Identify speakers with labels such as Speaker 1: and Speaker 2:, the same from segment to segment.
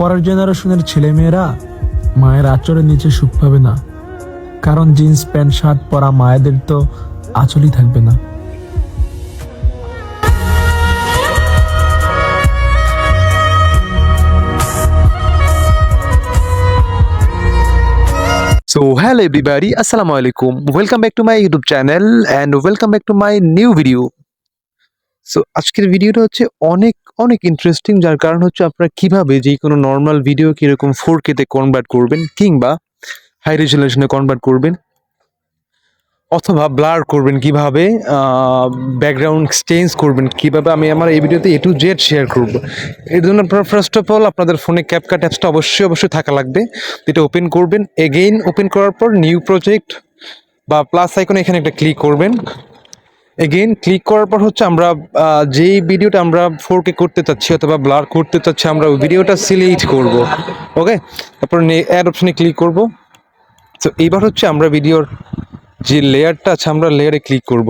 Speaker 1: পরের জেনারেশনের ছেলেমেয়েরা মায়ের আচরের নিচে সুখ পাবে না। কারণ জিন্স, প্যান্ট, শার্ট পরা মায়েদের তো আচলই থাকবে না।
Speaker 2: সো হ্যালো বিবাড়ি আসসালামু আলাইকুম welcome back to my YouTube channel and welcome back to my new video so আজকের ভিডিওটা হচ্ছে অনেক অনেক ইন্টারেস্টিং যার কারণ হচ্ছে আপনারা কীভাবে যে কোনো নর্মাল ভিডিও কীরকম ফোর কেতে কনভার্ট করবেন কিংবা হাই রেজুলেশনে কনভার্ট করবেন অথবা ব্লার করবেন কীভাবে ব্যাকগ্রাউন্ড চেঞ্জ করবেন কীভাবে, আমি আমার এই ভিডিওতে এ টু জেড শেয়ার করব। এর জন্য আপনারা ফার্স্ট অফ অল আপনাদের ফোনে ক্যাপকাট অ্যাপসটা অবশ্যই অবশ্যই থাকা লাগবে। এটা ওপেন করবেন। এগেইন ওপেন করার পর নিউ প্রজেক্ট বা প্লাস আইকনে এখানে একটা ক্লিক করবেন। এগেইন ক্লিক করার পর হচ্ছে আমরা যেই ভিডিওটা আমরা ফোর কে করতে চাচ্ছি অথবা ব্লার করতে চাচ্ছি, আমরা ওই ভিডিওটা সিলেক্ট করব। ওকে তারপর অ্যাড অপশানে ক্লিক করব। তো এইবার হচ্ছে আমরা ভিডিওর যে লেয়ারটা আছে, আমরা লেয়ারে ক্লিক করব।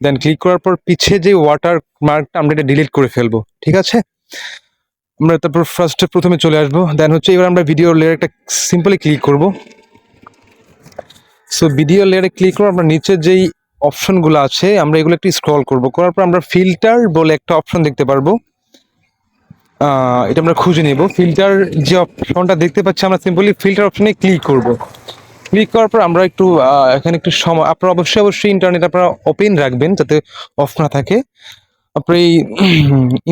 Speaker 2: দেন ক্লিক করার পর পিছে যে ওয়াটার মার্কটা আমরা এটা ডিলিট করে ফেলব। ঠিক আছে? আমরা তারপর ফার্স্টে প্রথমে চলে আসব। দেন হচ্ছে এবার আমরা ভিডিও লেয়ারটা সিম্পলি ক্লিক করব। সো ভিডিও লেয়ারে ক্লিক করে আমরা নিচে যেই অপশনগুলো আছে, আমরা এগুলো একটু স্ক্রল করব। করার পর আমরা ফিল্টার বলে একটা অপশন দেখতে পারব। এটা আমরা খুঁজে নেব। ফিল্টার যে অপশনটা দেখতে পাচ্ছি আমরা সিম্পলি ফিল্টার অপশনে ক্লিক করব। ক্লিক করার পর আমরা একটু এখানে একটু সময় আপনারা অবশ্যই অবশ্যই ইন্টারনেট আপনারা ওপেন রাখবেন যাতে অফ না থাকে। আপনি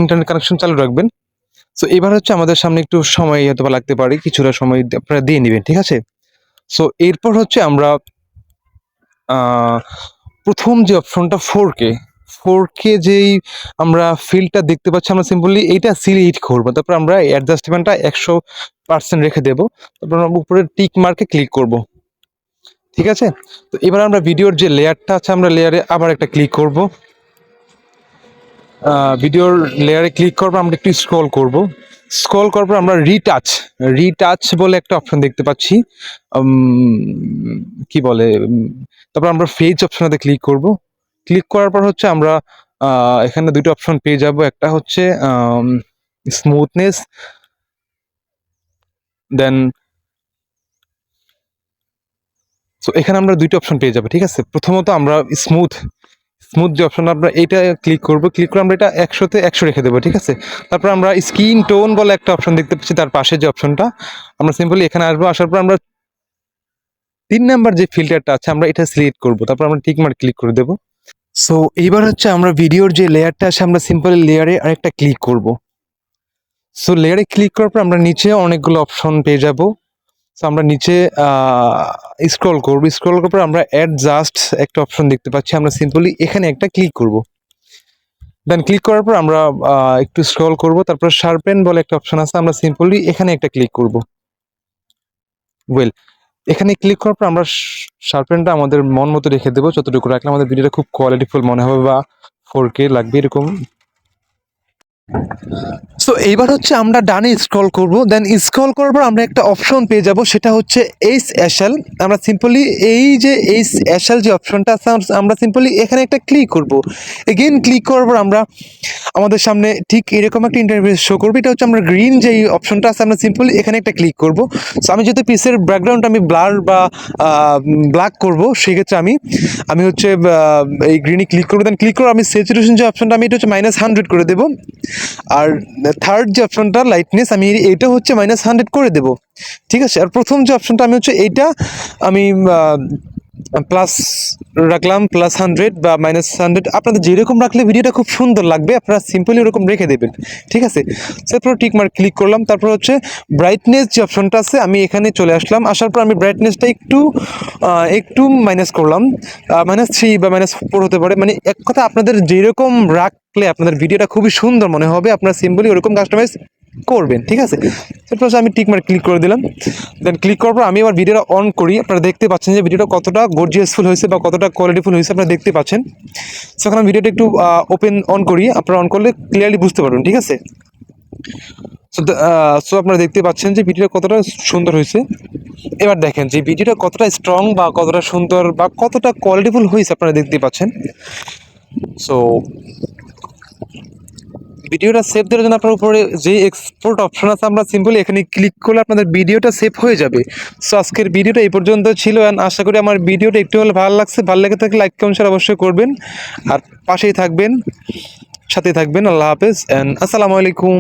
Speaker 2: ইন্টারনেট কানেকশন চালু রাখবেন। সো এবার হচ্ছে আমাদের সামনে একটু সময় হয়তো লাগতে পারে, কিছুটা সময় আপনারা দিয়ে নেবেন, ঠিক আছে? সো এরপর হচ্ছে আমরা প্রথম যে অপশনটা ফোর কে ফোর কে যেই আমরা ফিল্ডটা দেখতে পাচ্ছি আমরা সিম্পলি এইটা সিলেক্ট করব। তারপর আমরা অ্যাডজাস্টমেন্টটা একশো পার্সেন্ট রেখে দেবো। তারপর আমরা উপরে টিক মার্কে ক্লিক করব। ঠিক আছে? তো এবার আমরা ভিডিওর যে লেয়ারটা আছে, আমরা লেয়ারে আবার একটা ক্লিক করব। ভিডিওর লেয়ারে ক্লিক করব আমরা একটু স্ক্রল করব। স্ক্রল করার পর আমরা রিটাচ রিটাচ বলে একটা অপশন দেখতে পাচ্ছি। কি বলে? তারপর আমরা ফেজ অপশনটাতে ক্লিক করব। ক্লিক করার পর হচ্ছে আমরা এখানে দুটো অপশন পেয়ে যাব। একটা হচ্ছে স্মুথনেস দেন সো এখানে আমরা দুইটা অপশন পেয়ে যাব, ঠিক আছে? প্রথমত আমরা স্মুথ স্মুথ যে অপশন আমরা এটা ক্লিক করব ক্লিক করে আমরা এটা একশোতে একশো রেখে দেবো, ঠিক আছে? তারপর আমরা স্কিন টোন বলে একটা অপশন দেখতে পাচ্ছি, তার পাশে যে অপশনটা আমরা সিম্পলি এখানে আসব, আসার পর আমরা তিন নাম্বার যে ফিল্টারটা আছে, আমরা এটা সিলেক্ট করব, তারপর আমরা টিক মার্ক ক্লিক করে দেবো। সো এইবার হচ্ছে আমরা ভিডিওর যে লেয়ারটা আছে, আমরা সিম্পলি লেয়ারে আরেকটা ক্লিক করব। সো লেয়ারে ক্লিক করার পর আমরা নিচে অনেকগুলো অপশন পেয়ে যাব। সো আমরা নিচে স্ক্রল করব। স্ক্রল করার পর আমরা অ্যাড জাস্ট একটা অপশন দেখতে পাচ্ছি। আমরা সিম্পলি এখানে একটা ক্লিক করব। দেন ক্লিক করার পর আমরা একটু স্ক্রল করব। তারপর শার্পেন বলে একটা অপশন আছে। আমরা সিম্পলি এখানে একটা ক্লিক করব। ওয়েল এখানে ক্লিক করার পর আমরা শার্পেনটা আমাদের মন মতো রেখে দেবো। যতটুকু রাখলে আমাদের ভিডিওটা খুব কোয়ালিটিফুল মনে হবে বা ফোর কে লাগবে, এরকম সো এইবার হচ্ছে আমরা ডানে স্ক্রল করব দেন স্ক্রল করার পর আমরা একটা অপশন পেয়ে যাব, সেটা হচ্ছে এইস অ্যাশাল আমরা সিম্পলি এই যে এইচ অ্যাশাল যে অপশনটা আমরা সিম্পলি এখানে একটা ক্লিক করব। এগেন ক্লিক করার পর আমরা আমাদের সামনে ঠিক এরকম একটা ইন্টারভিউ শো করবে। এটা হচ্ছে আমরা গ্রিন যেই অপশনটা আছে, আমরা সিম্পলি এখানে একটা ক্লিক করব। সো আমি যেহেতু পিসের ব্যাকগ্রাউন্ড আমি ব্লার বা ব্ল্যাক করব, সেক্ষেত্রে আমি আমি হচ্ছে এই গ্রিনে ক্লিক করব। দেন ক্লিক করে আমি স্যাচুরেশন যে অপশনটা আমি, এটা হচ্ছে মাইনাস হান্ড্রেড করে দেবো। আর থার্ড যে অপশনটা লাইটনেস আমি এইটা হচ্ছে মাইনাস হান্ড্রেড করে দেবো। ঠিক আছে? আর প্রথম যে অপশনটা আমি হচ্ছে এইটা আমি প্লাস রাখলাম প্লাস হান্ড্রেড বা মাইনাস হান্ড্রেড আপনাদের যেরকম রাখলে ভিডিওটা খুব সুন্দর লাগবে, আপনারা সিম্পলি ওরকম রেখে দেবেন, ঠিক আছে? তারপর টিক মার্ক ক্লিক করলাম, তারপর হচ্ছে ব্রাইটনেস যে অপশনটা আছে, আমি এখানে চলে আসলাম। আসার পর আমি ব্রাইটনেসটা একটু একটু মাইনাস করলাম মাইনাস থ্রি বা মাইনাস ফোর হতে পারে। মানে এক কথা, আপনাদের যেরকম রাখলে আপনাদের ভিডিওটা খুবই সুন্দর মনে হবে। আপনারা সিম্পলি ওরকম কাস্টমাইজ করবেন, ঠিক আছে? হচ্ছে আমি টিক মার্ক ক্লিক করে দিলাম। দেন ক্লিক করার পর আমি আবার ভিডিওটা অন করি। আপনারা দেখতে পাচ্ছেন যে ভিডিওটা কতটা গর্জিয়াসফুল হয়েছে বা কতটা কোয়ালিটিফুল হয়েছে আপনারা দেখতে পাচ্ছেন। সো এখন আমি ভিডিওটা একটু ওপেন অন করি। আপনারা অন করলে ক্লিয়ারলি বুঝতে পারবেন, ঠিক আছে? সো সো আপনারা দেখতে পাচ্ছেন যে ভিডিওটা কতটা সুন্দর হয়েছে। এবার দেখেন যে ভিডিওটা কতটা স্ট্রং বা কতটা সুন্দর বা কতটা কোয়ালিটিফুল হয়েছে আপনারা দেখতে পাচ্ছেন। সো ভিডিওটা সেভ দেওয়ার জন্য আপনার উপরে যে এক্সপোর্ট অপশন আছে, আমরা সিম্পলি এখানে ক্লিক করলে আপনাদের ভিডিওটা সেভ হয়ে যাবে। সো আজকের ভিডিওটা এই পর্যন্ত ছিল অ্যান্ড আশা করি আমার ভিডিওটা একটু হলে ভালো লাগছে। ভালো লেগে থাকলে লাইক কমেন্ট শেয়ার অবশ্যই করবেন। আর পাশেই থাকবেন সাথে থাকবেন। আল্লাহ হাফেজ অ্যান্ড আসসালামু আলাইকুম।